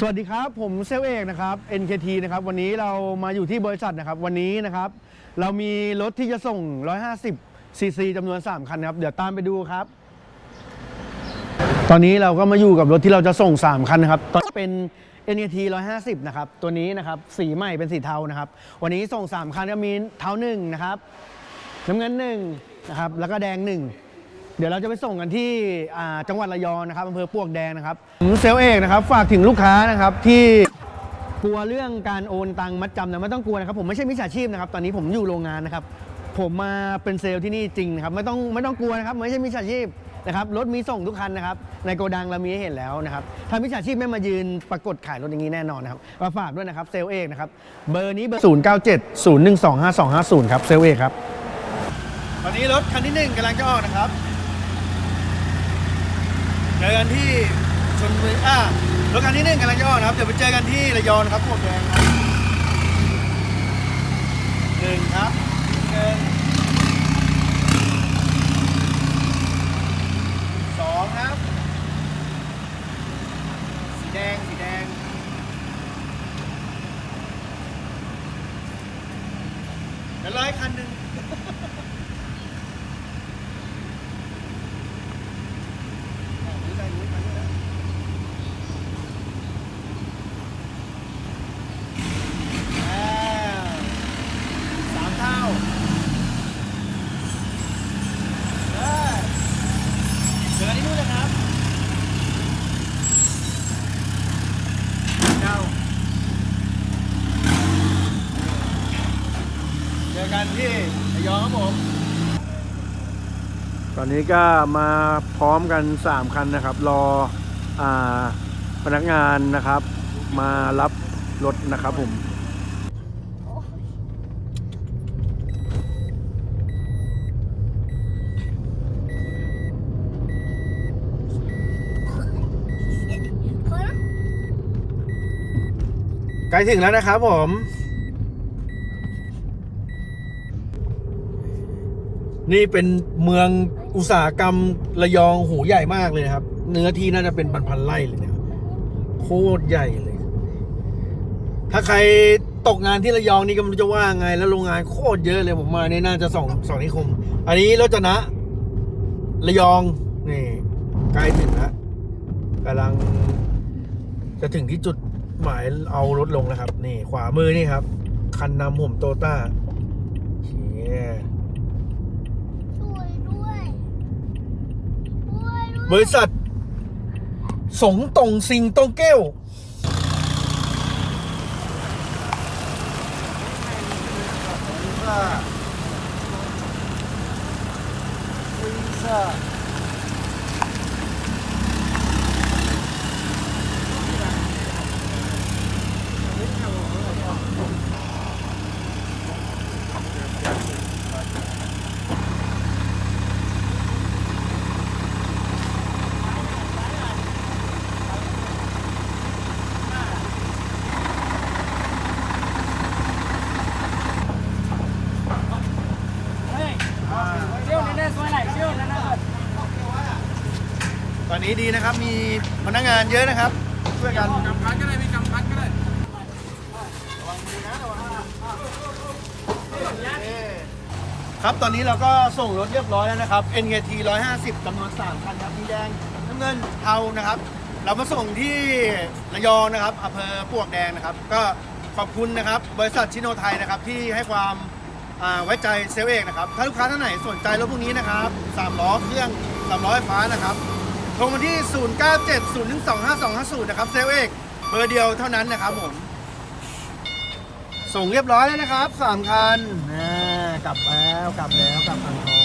สวัสดีครับผมเซลเอกนะครับ NKT นะครับวันนี้เรามาอยู่ที่บริษัทนะครับวันนี้นะครับเรามีรถที่จะส่ง 150ซีซีจำนวน 3 คันครับเดี๋ยวตามไปดูครับ ตอนนี้เราก็มาอยู่กับรถที่เราจะส่ง 3 คันนะครับตอนเป็น NKT 150 นะครับตัวนี้นะครับสีใหม่เป็นสีเทานะครับวันนี้ส่ง 3 คันก็มีเทาหนึ่งนะครับน้ำเงินหนึ่งนะครับแล้วก็แดงหนึ่ง เดี๋ยวเราจะไปส่งกันที่อ่าจังหวัดระยองนะครับอำเภอปลวกแดงนะครับผมเซลลเอกนะครับฝากถึงลูกค้านะครับที่กลัวเรื่องการโอนตังค์มัดจำนะไม่ต้องกลัวนะครับผมไม่ใช่มิจฉาชีพนะครับตอนนี้ผมอยู่โรงงานนะครับผมมาเป็นเซลล์ที่นี่จริงนะครับไม่ต้องไม่ต้องกลัวนะครับไม่ใช่มิจฉาชีพนะครับรถมีส่งทุกคันนะครับในโกดังเรามีให้เห็นแล้วนะครับถ้ามิจฉาชีพไม่มายืนปรากฏขายรถอย่างนี้แน่นอนนะครับมาฝากด้วยนะครับเซลลเอกนะครับเบอร์นี้เบอร์0 9 7 0 1 2 5 2 5 0ครับเซลลเอกครับตอนนี้รถคันที่หนึ่งกำลังจะออกนะครับ เจอกันที่ชนบุรีอ่ารถคันที่หนึ่งกำลังจะออกนะครับ เดี๋ยวไปเจอกันที่ระยองนะครับพวกแดงครับหนึ่งครับหนึ่งสองครับ สีแดง สีแดงเดี๋ยวร้อยคันหนึ่ง สามเท่าได้เจอกันที่นู่นเลยครับเจ้าเจ อกันที่ระยองครับผม ตอนนี้ก็มาพร้อมกัน 3 คันนะครับ รออาพนักงานนะครับ มารับรถนะครับผมใกล้ถึงแล้วนะครับผม นี่เป็นเมืองอุตสาหกรรมระยองหูใหญ่มากเลยครับ เนื้อที่น่าจะเป็นพันๆไร่เลยเนี่ยโคตรใหญ่เลย ถ้าใครตกงานที่ระยองนี่ก็ไม่รู้จะว่าไง แล้วโรงงานโคตรเยอะเลยผมมาเนี่ยน่าจะสองสองนิคม อันนี้รถจนะ ระยองนี่ใกล้ถึงแล้วกำลัง จะถึงที่จุดหมายเอารถลงแล้วครับ นี่ ขวามือนี่ครับ คันนำผมโตต้าเชี่ย ช่วยด้วยช่วยด้วย บริษัท สงตงซิงโตเก้วตอน นี้ดีนะครับ มีพนักงานเยอะนะครับช่วยกันกำพัดก็ได้มีกำพัดก็ได้ครับตอนนี้เราก็ส่งรถเรียบร้อยแล้วนะครับ NKT 150จำนวน3คันครับมีแดงน้ำเงินเทานะครับ เรามาส่งที่ระยองนะครับอำเภอปลวกแดงนะครับ ก็ขอบคุณนะครับ บริษัทชิโนไทยนะครับที่ให้ความอ่าไว้ใจเซลลเอกนะครับ ถ้าลูกค้าท่านไหนสนใจรถพวกนี้นะครับ3ล้อเครื่อง3ล้อไฟฟ้านะครับ โทรมาที่ 0970125250 นะครับเซลเอกเบอร์เดียวเท่านั้นนะครับผม ส่งเรียบร้อยแล้วนะครับสามคันอ่ากลับแล้วกลับแล้วกลับอ่างทอง